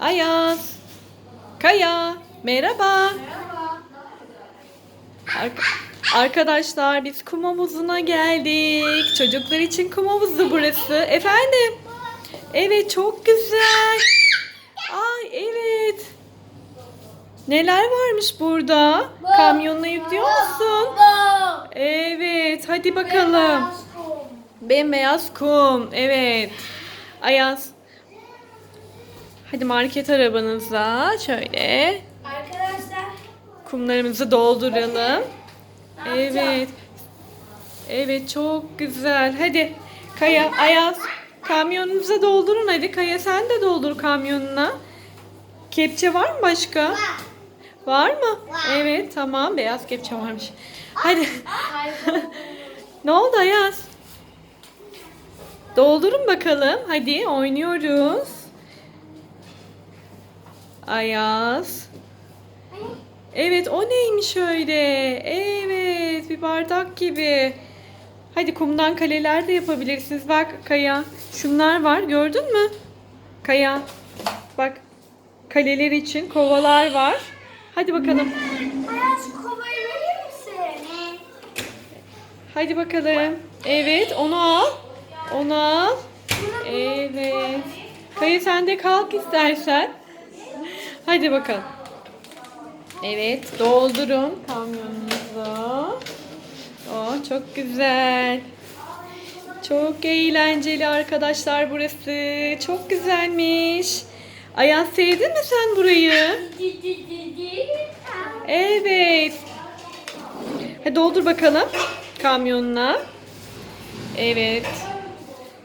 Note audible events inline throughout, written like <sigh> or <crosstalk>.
Ayaz. Kaya. Merhaba. Arka- Arkadaşlar biz kum havuzuna geldik. Çocuklar için kum havuzu burası. Efendim? Evet çok güzel. Ay evet. Neler varmış burada? Kamyonla yüklüyor musun? Evet hadi bakalım. Bembeyaz kum. Evet. Ayaz. Hadi market arabanıza şöyle Arkadaşlar kumlarımızı dolduralım. Evet. Evet çok güzel. Hadi Kaya, Ayaz kamyonunuza doldurun hadi. Kaya sen de doldur kamyonuna. Kepçe var mı başka? Var mı? Evet tamam beyaz kepçe varmış. Hadi. <laughs> ne oldu Ayaz? Doldurun bakalım. Hadi oynuyoruz. Ayaz. Evet o neymiş öyle? Evet bir bardak gibi. Hadi kumdan kaleler de yapabilirsiniz. Bak Kaya şunlar var gördün mü? Kaya bak kaleler için kovalar var. Hadi bakalım. Ayaz kovayı verir misin? Hadi bakalım. Evet onu al. Onu al. Evet. Kaya sen de kalk istersen. Hadi bakalım. Evet doldurun kamyonunuzu. Oh çok güzel. Çok eğlenceli arkadaşlar burası. Çok güzelmiş. Ayaz sevdin mi sen burayı? Evet. Hadi doldur bakalım kamyonuna. Evet.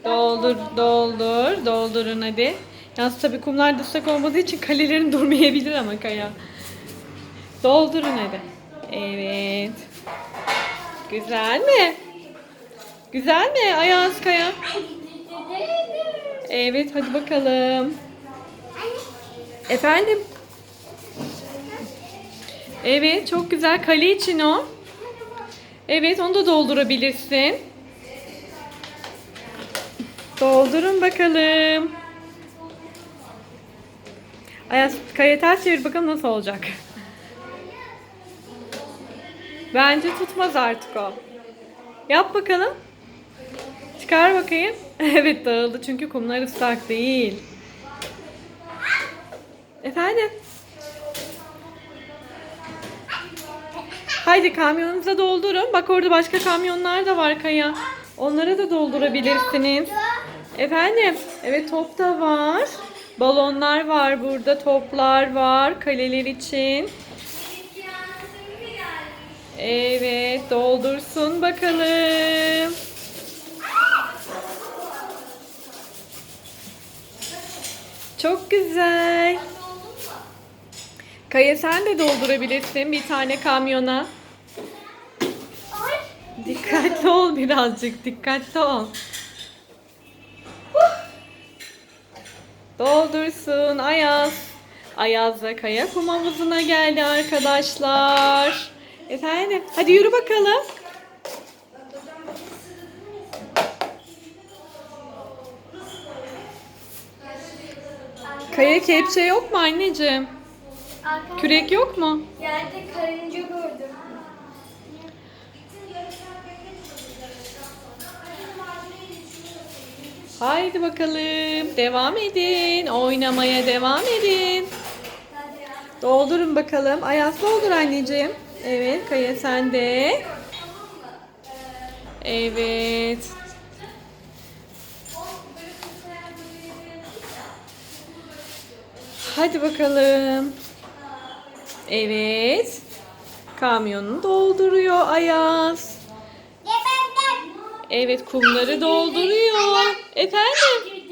Doldur, doldur, doldurun hadi. Yalnız tabii kumlar ıslak olmadığı için kalelerin <laughs> durmayabilir ama Kaya. Doldurun hadi. Evet. Güzel mi? Güzel mi Ayaz Kaya? Evet hadi bakalım. Efendim? Evet çok güzel. Kale için o. Evet onu da doldurabilirsin. Doldurun bakalım. Ayaz kaya ters çevir bakalım nasıl olacak. Bence tutmaz artık o. Yap bakalım. Çıkar bakayım. <laughs> Evet dağıldı çünkü kumlar ıslak değil. Efendim? Haydi kamyonunuza doldurun. Bak orada başka kamyonlar da var Kaya. Onlara da doldurabilirsiniz. Efendim? Evet top da var. Balonlar var burada. Toplar var. Kaleler için. Evet doldursun bakalım. Çok güzel. Kaya sen de doldurabilirsin bir tane kamyona. Dikkatli ol birazcık, dikkatli ol. Doldursun Ayaz. Ayaz ve Kaya kum havuzuna geldi arkadaşlar. Efendim, hadi yürü bakalım. Kaya kepçe yok mu anneciğim? Kürek yok mu? yerde karınca gördüm. Haydi bakalım. Devam edin. Oynamaya devam edin. Doldurun bakalım. Ayaz doldur anneciğim. Evet. Kaya sende. Evet. Hadi bakalım. Evet. Kamyonunu dolduruyor Ayaz. Evet kumları dolduruyor. Efendim?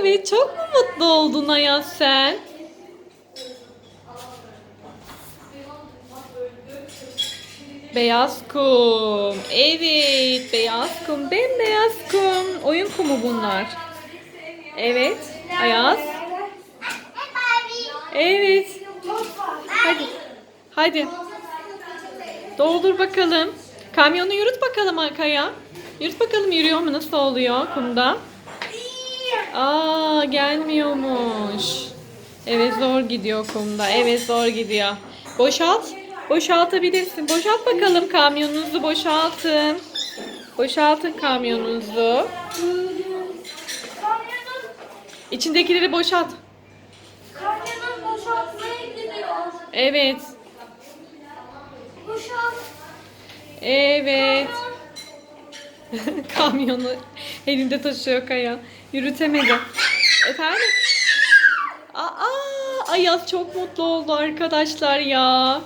Evet çok mu mutlu oldun Ayaz sen? Beyaz kum. Evet beyaz kum. Bembeyaz kum. Oyun kumu bunlar. Evet. Ayaz. Evet. Hadi. Hadi. Doldur bakalım. Kamyonu yürüt bakalım Kaya. Yürüt bakalım yürüyor mu? Nasıl oluyor kumda? Aa gelmiyormuş. Evet zor gidiyor kumda. Evet zor gidiyor. Boşalt. Boşaltabilirsin. Boşalt bakalım kamyonunuzu boşaltın. Boşaltın kamyonunuzu. Kamyonun, İçindekileri boşalt. kamyonun boşaltmaya gidiyor. Evet. Boşalt. Evet. <laughs> Kamyonu elinde taşıyor Kaya. Yürütemedi. Efendim? Aa, Ayaz çok mutlu oldu arkadaşlar ya.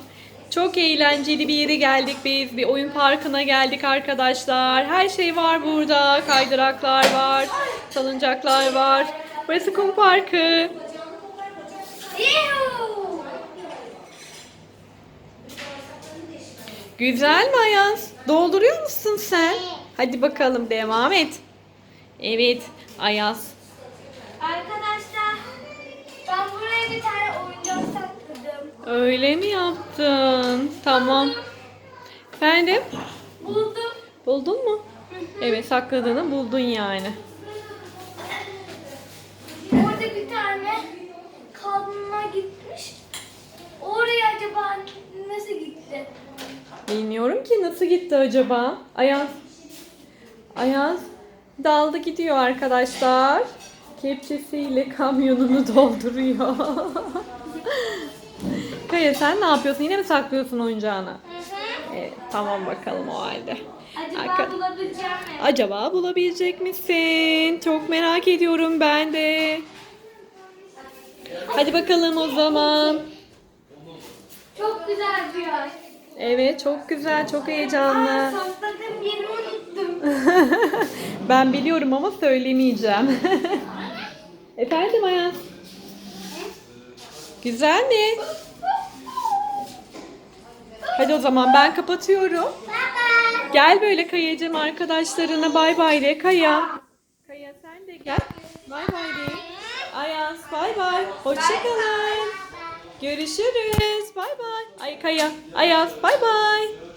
Çok eğlenceli bir yere geldik biz. Bir oyun parkına geldik arkadaşlar. Her şey var burada. Kaydıraklar var. Salıncaklar var. Burası kum parkı. Güzel mi Ayaz? Dolduruyor musun sen? Hadi bakalım devam et. Evet Ayaz. Arkadaşlar ben buraya bir tane oyuncak sakladım. Öyle mi yaptın? Tamam. Efendim? Buldum. Buldun mu? Evet sakladığını buldun yani. Orada bir tane kabına gitmiş. Oraya acaba nasıl gitti? Bilmiyorum ki nasıl gitti acaba? Ayaz. Ayaz daldı gidiyor arkadaşlar. Kepçesiyle kamyonunu <laughs> dolduruyor. Kaya sen ne yapıyorsun? Yine mi saklıyorsun oyuncağını? Evet, tamam bakalım o halde. Acaba Arka- bulabileceğim mi? Acaba bulabilecek misin? Çok merak ediyorum ben de. Hadi bakalım o zaman. Çok güzel bir yer. Evet çok güzel, çok heyecanlı. sakladığım yerimi unuttum. <laughs> ben biliyorum ama söylemeyeceğim. <laughs> Efendim Ayaz? Güzel mi? Hadi o zaman ben kapatıyorum. Gel böyle Kayacığım arkadaşlarına bay bay de Kaya. Kaya sen de gel. Bay bay de. Ayaz bay bay. Hoşçakalın. Görüşürüz. Bay bay. Ay Kaya. Ayaz bay bay.